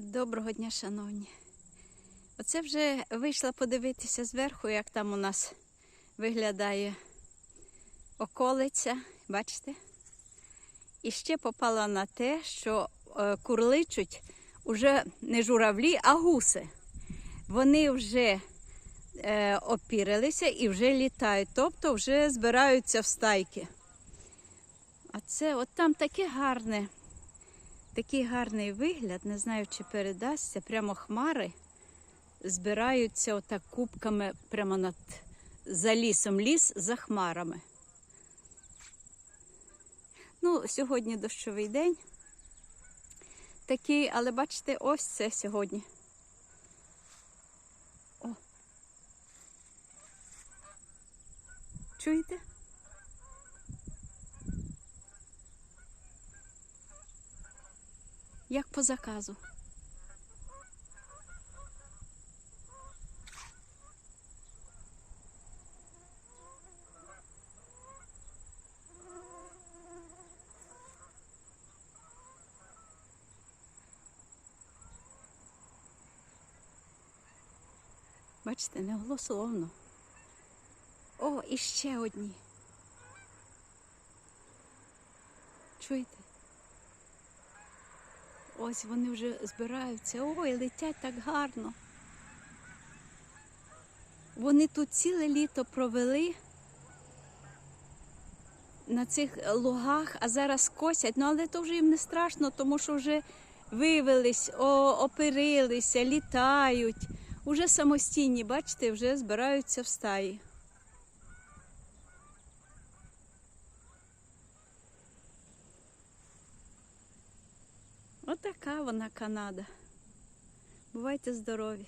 Доброго дня, шановні. Оце вже вийшла подивитися зверху, як там у нас виглядає околиця. Бачите? І ще попала на те, що е, курличуть уже не журавлі, а гуси. Вони вже е, опірилися і вже літають, тобто вже збираються в стайки. А це от там таке гарне. Такий гарний вигляд, не знаю, чи передасться. Прямо хмари збираються отак кубками прямо над за лісом. Ліс за хмарами. Ну, сьогодні дощовий день. Такий, але бачите, ось це сьогодні. О. Чуєте? Як по заказу. Бачите, не голословно. О, і ще одні. Чуєте? Ось вони вже збираються. Ой, летять так гарно. Вони тут ціле літо провели на цих лугах, а зараз косять. Ну, але то вже їм не страшно, тому що вже вивелись, о, оперилися, літають. Уже самостійні, бачите, вже збираються в стаї. Отака вона Канада. Бувайте здорові!